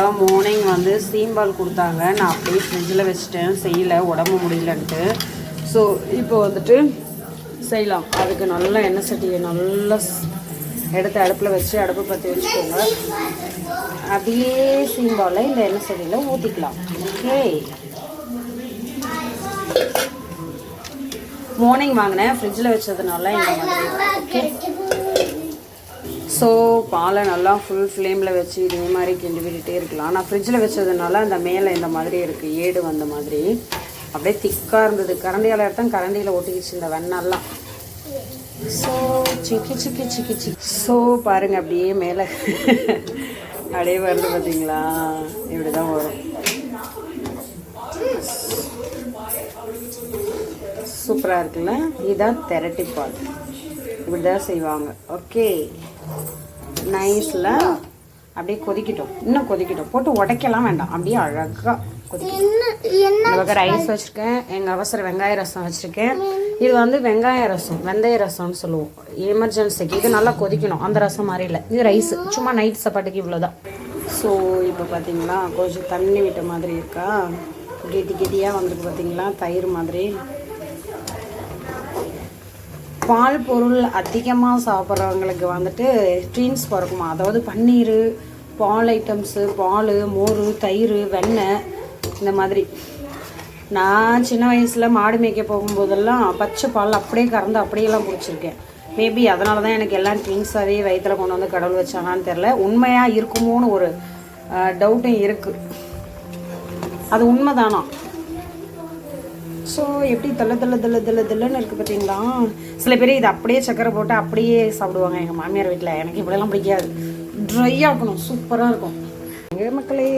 Morning வந்து சீம்பால் கொடுத்தாங்க. நான் அப்படியே ஃப்ரிட்ஜில் வச்சுட்டேன். செய்யலை. உடம்பு முடியலன்ட்டு. ஸோ இப்போ வந்துட்டு செய்யலாம். அதுக்கு நல்லா எண்ணெய் சட்டியை நல்லா எடுத்து அடுப்பில் வச்சு அடுப்பு பற்றி வச்சுக்கோங்க. அப்படியே சீம்பாலை இந்த எண்ணெய் சட்டியில் ஊற்றிக்கலாம் ஓகே மார்னிங் வாங்கினேன். ஃப்ரிட்ஜில் வச்சதுனால இந்த மாதிரி ஓகே ஸோ பாலை நல்லா ஃபுல் ஃப்ளேமில் வச்சு இதே மாதிரி கிண்டி விட்டுட்டே இருக்கலாம். நான் ஃப்ரிட்ஜில் வச்சதுனால அந்த மேலே இந்த மாதிரி இருக்குது ஏடு வந்த மாதிரி. அப்படியே திக்காக இருந்தது. கரண்டியால் எடுத்தேன் கரண்டியில் ஒட்டிக்கிச்சு இந்த வெண்ணெல்லாம் ஸோ சிக்கி சிக்கி சிக்கி சிக்கி. ஸோ பாருங்கள் அப்படியே மேலே அப்படியே வருது பார்த்தீங்களா இப்படி தான் வரும். சூப்பராக இருக்குல்ல? இதுதான் தெரட்டி பால் இப்படி தான் செய்வாங்க. ஓகே நைஸில் அப்படியே கொதிக்கட்டும். இன்னும் கொதிக்கட்டும். போட்டு உடைக்கலாம் வேண்டாம். அப்படியே அழகாக கொதிக்கட்டும். ரைஸ் வச்சுருக்கேன். எங்கள் அவசர வெங்காய ரசம் வச்சுருக்கேன். இது வந்து வெங்காய ரசம் வெந்தய ரசம்னு சொல்லுவோம். எமர்ஜென்சிக்கு இது நல்லா கொதிக்கணும். அந்த ரசம் மாதிரி இல்லை. இது ரைஸ் சும்மா நைட் சாப்பாட்டுக்கு இவ்வளோதான் ஸோ இப்போ பார்த்தீங்களா கொஞ்சம் தண்ணி விட்ட மாதிரி இருக்கா? கெட்டி கெட்டியாக வந்திருக்கு பார்த்தீங்களா தயிர் மாதிரி. பால் பொருள் அதிகமாக சாப்பிட்றவங்களுக்கு வந்துட்டு ட்ரீன்ஸ் பிறக்குமா? அதாவது பன்னீர் பால் ஐட்டம்ஸு பால் மோர் தயிர் வெண்ணெய் இந்த மாதிரி. நான் சின்ன வயசில் மாடு மேய்க்க போகும்போதெல்லாம் பச்சை பால் அப்படியே கறந்து அப்படியெல்லாம் குடிச்சிருக்கேன். மேபி அதனால தான் எனக்கு எல்லாம் ட்ரிங்க்ஸாகவே வயிற்றில் கொண்டு வந்து கடவுள் வச்சானான்னு தெரில உண்மையாக இருக்குமோன்னு ஒரு டவுட்டும் இருக்குது அது உண்மைதானா? ஸோ எப்படி தள்ள தள்ள தள்ள தள்ள தள்ளன்னு இருக்குது பார்த்தீங்களா சில பேர் இதை அப்படியே சக்கரை போட்டு அப்படியே சாப்பிடுவாங்க எங்கள் மாமியார் வீட்டில் எனக்கு இப்படிலாம் பிடிக்காது. ட்ரையாக இருக்கணும் சூப்பராக இருக்கும். எங்கள் மக்களே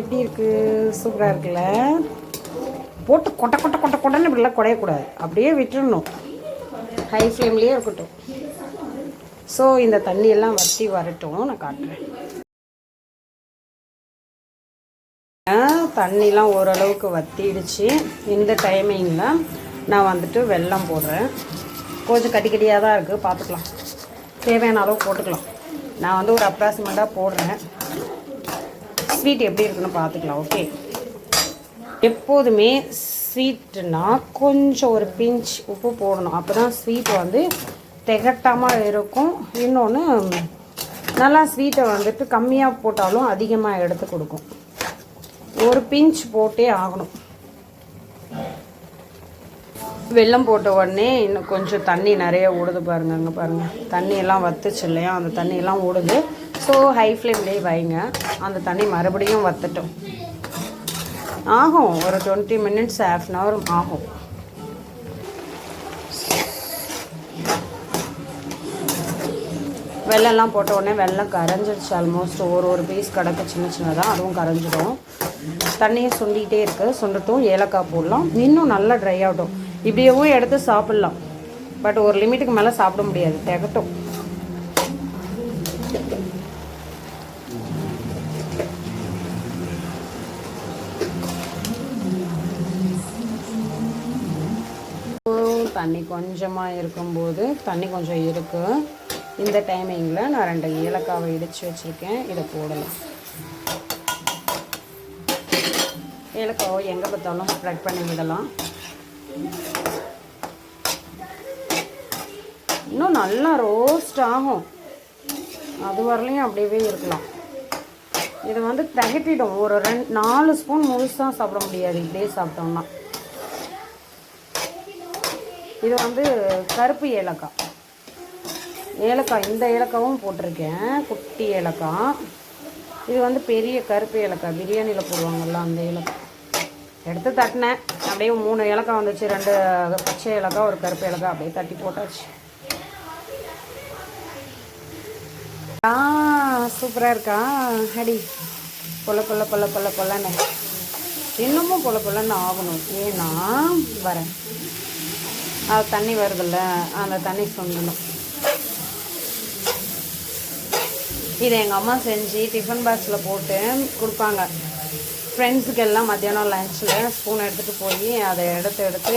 எப்படி இருக்குது சூப்பராக இருக்குல்ல? போட்டு கொட்டை கொட்டை கொட்டை கொட்டன்னு இப்படிலாம் குடையக்கூடாது. அப்படியே விட்டுடணும் ஹை ஃப்ளேம்லேயே இருக்கட்டும். ஸோ இந்த தண்ணியெல்லாம் வற்றி வரட்டும் நான் காட்டுறேன். தண்ணிலாம் ஓரளவுக்கு வத்திடுச்சு. இந்த டைமிங்கில் நான் வந்துட்டு வெல்லம் போடுறேன். கொஞ்சம் கட்டி கட்டியாக தான் இருக்குது பார்த்துக்கலாம் தேவையான அளவு போட்டுக்கலாம். நான் வந்து ஒரு அப்ராக்சிமேட்டாக போடுறேன். ஸ்வீட் எப்படி இருக்குன்னு பார்த்துக்கலாம் ஓகே எப்போதுமே ஸ்வீட்டுனா கொஞ்சம் ஒரு பிஞ்ச் உப்பு போடணும். அப்போ தான் ஸ்வீட் வந்து திகட்டாமல் இருக்கும். இன்னொன்று நல்லா ஸ்வீட்டை வந்துட்டு கம்மியாக போட்டாலும் அதிகமாக எடுத்து கொடுக்கும். ஒரு பிஞ்ச் போட்டே ஆகணும். வெள்ளம் போட்ட உடனே இன்னும் கொஞ்சம் தண்ணி நிறைய ஓடுது பாருங்க அங்கே பாருங்க. தண்ணி எல்லாம் வத்துச்சு இல்லையா? அந்த தண்ணி எல்லாம் ஓடுது ஸோ ஹை ஃப்ளேம்லேயே வைங்க. அந்த தண்ணி மறுபடியும் வத்தட்டும். ஆகும். ஒரு twenty minutes half an hour ஆகும். வெள்ளம்லாம் போட்ட உடனே வெள்ளம் கரைஞ்சிடுச்சு ஆல்மோஸ்ட் ஒரு ஒரு பீஸ் கிடக்கு சின்ன சின்னதாக அதுவும் கரைஞ்சிடும். தண்ணியை சுண்டிகிட்டே இருக்குது சுண்டட்டும் ஏலக்காய் போடலாம். இன்னும் நல்லா ட்ரை ஆகட்டும். இப்படியேவும் எடுத்து சாப்பிட்லாம். பட் ஒரு லிமிட்டுக்கு மேலே சாப்பிட முடியாது. திகட்டும். தண்ணி கொஞ்சமாக இருக்கும்போது தண்ணி கொஞ்சம் இருக்குது இந்த டைமிங்கில் நான் ரெண்டு ஏலக்காவை இடித்து வச்சுருக்கேன். இதை போடலாம். ஏலக்காவை எங்கே பார்த்தாலும் ஸ்ப்ரெட் பண்ணி விடலாம். இன்னும் நல்லா ரோஸ்ட் ஆகும். அது வரலையும் அப்படியே இருக்கலாம். இது வந்து திகட்டிடும். ஒரு ரெண்டு நாலு ஸ்பூன் முழுசாக சாப்பிட முடியாது. இப்படியே சாப்பிட்டோம்னா. இது வந்து கருப்பு ஏலக்காய். ஏலக்காய் இந்த ஏலக்காவும் போட்டிருக்கேன். குட்டி ஏலக்காய். இது வந்து பெரிய கருப்பு ஏலக்காய். பிரியாணியில் போடுவாங்கள்ல அந்த ஏலக்காய். எடுத்து தட்டினேன். அப்படியே மூணு இலக்காய் வந்துச்சு. ரெண்டு பச்சை இலக்காய் ஒரு கருப்பு இலக்காய் அப்படியே தட்டி போட்டாச்சு. ஆ சூப்பராக இருக்கா? அடி பொல பொல பொல பொல பொல்லன்னு இன்னமும் பொல பொல்லன்னு ஆகணும். ஏன்னா வரேன். அது தண்ணி வருதில்ல. அந்த தண்ணி சொந்தணும் இதை எங்கள் அம்மா செஞ்சு டிஃபன் பாக்ஸில் போட்டு கொடுப்பாங்க. ஃப்ரெண்ட்ஸுக்கெல்லாம் மத்தியானம் லஞ்சில் ஸ்பூன் எடுத்துகிட்டு போய் அதை எடுத்து எடுத்து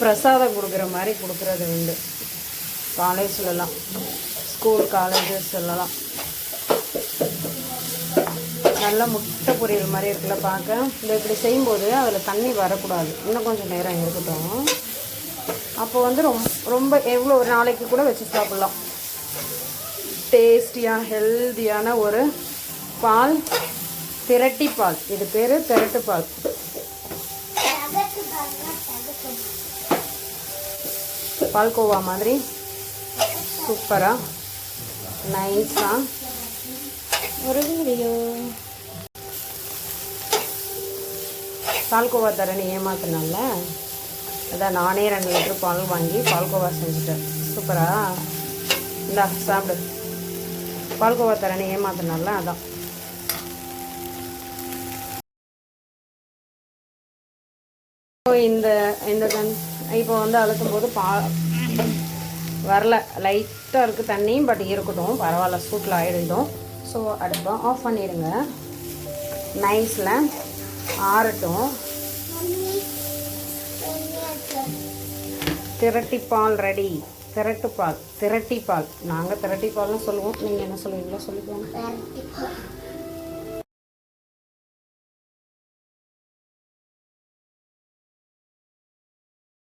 பிரசாதம் கொடுக்குற மாதிரி கொடுக்குறது உண்டு. காலேஜ்லலாம் ஸ்கூல் காலேஜஸ் எல்லாம் நல்ல முட்டை பொரியல் மாதிரி இருக்குல்ல பார்க்க. இந்த இப்படி செய்யும்போது அதில் தண்ணி வரக்கூடாது. இன்னும் கொஞ்சம் நேரம் இருக்கட்டும். அப்போ வந்து ரொம்ப ரொம்ப எவ்வளோ ஒரு நாளைக்கு கூட வச்சு சாப்பிட்லாம். டேஸ்டியாக ஹெல்த்தியான ஒரு பால் திரட்டி பால். இது பேர் திரட்டு பால். பால்கோவா மாதிரி. சூப்பராக நைஸாக ஒரு வீடியோ பால்கோவா தரணி ஏமாத்தினால அதான் நானே ரெண்டு லிட்டர் பால் வாங்கி பால்கோவா செஞ்சுட்டேன். சூப்பரா? இந்தா சாப்பிடு. பால்கோவா தரணி ஏமாத்தினால அதான். இந்த இந்த கன் இப்போ வந்து அழுத்தும் போது பா வரல. லைட்டாக இருக்குது தண்ணியும் பட் இருக்கட்டும். பரவாயில்ல சூட்டில் ஆகிடும் ஸோ அடுப்பை ஆஃப் பண்ணிடுங்க. நைஸில் ஆறட்டும். திரட்டி பால் ரெடி திரட்டு பால் திரட்டி பால் நாங்கள் திரட்டி சொல்லுவோம். நீங்கள் என்ன சொல்லுவீங்களோ சொல்லிக்கோங்க.